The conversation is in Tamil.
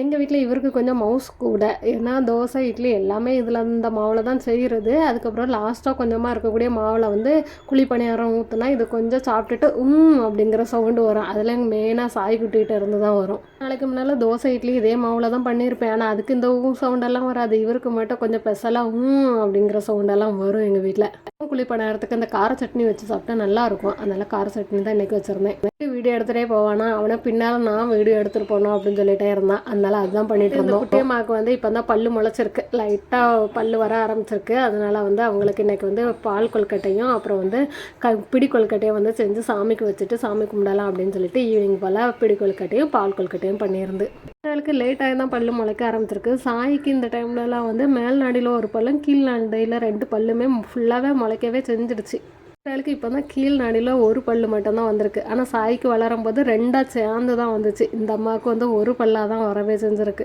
எங்கள் வீட்டில் இவருக்கு கொஞ்சம் மவுஸ் கூட. ஏன்னா தோசை இட்லி எல்லாமே இதில் இந்த மாவில் தான் செய்கிறது அதுக்கப்புறம் லாஸ்ட்டாக கொஞ்சமாக இருக்கக்கூடிய மாவில் வந்து குழி பணியாரம் ஊற்றுனா இது கொஞ்சம் சாப்பிட்டுட்டு உம் அப்படிங்கிற சவுண்டு வரும். அதில் எங்கள் மெயினாக சாய் குட்டிகிட்ட இருந்து தான் வரும். நாளைக்கு முன்னால் தோசை இட்லி இதே மாவில் தான் பண்ணியிருப்பேன். ஆனால் அதுக்கு இந்த ஊ சவுண்டெல்லாம் வராது. இவருக்கு மட்டும் கொஞ்சம் ஸ்பெஷலாக உம் அப்படிங்கிற சவுண்டெல்லாம் வரும் எங்கள் வீட்டில் குழி பணியாரத்துக்கு அந்த கார சட்னி வச்சு சாப்பிட்டா நல்லாயிருக்கும் அதனால் கார சட்னி தான் இன்றைக்கி வச்சுருந்தேன். வீடியோ எடுத்துகிட்டே போவானா? அவனை பின்னால் நான் வீடியோ எடுத்துகிட்டு போகணும் அப்படின்னு சொல்லிட்டே இருந்தான். அதனால அதுதான் பண்ணிட்டு இருந்தோம். குட்டியம்மாவுக்கு வந்து இப்போ தான் பல்லு முளைச்சிருக்கு. லைட்டாக பல்லு வர ஆரம்பிச்சிருக்கு. அதனால வந்து அவங்களுக்கு இன்னைக்கு வந்து பால் கொல்கட்டையும் அப்புறம் வந்து க பிடி கொல்கட்டையும் வந்து செஞ்சு சாமிக்கு வச்சுட்டு சாமி கும்பிடலாம் அப்படின்னு சொல்லிட்டு ஈவினிங் போல் பிடி கொல்கட்டையும் பால் கொல்கட்டையும் பண்ணியிருந்து. அவளுக்கு லேட்டாக தான் பல்லு முளைக்க ஆரம்பிச்சிருக்கு. சாய்க்கு இந்த டைம்லலாம் வந்து மேல் நாடியில் ஒரு பல்லும் கீழ் நாடியில் ரெண்டு பல்லுமே ஃபுல்லாகவே முளைக்கவே செஞ்சிடுச்சு. அவளுக்கு இப்போ தான் கீழ் நாடியில் ஒரு பல்லு மட்டும்தான் வந்திருக்கு. ஆனால் சாய்க்கு வளரும் போது ரெண்டாக சேர்ந்து தான் வந்துச்சு. இந்த அம்மாவுக்கு வந்து ஒரு பல்லாக தான் வரவே செஞ்சுருக்கு.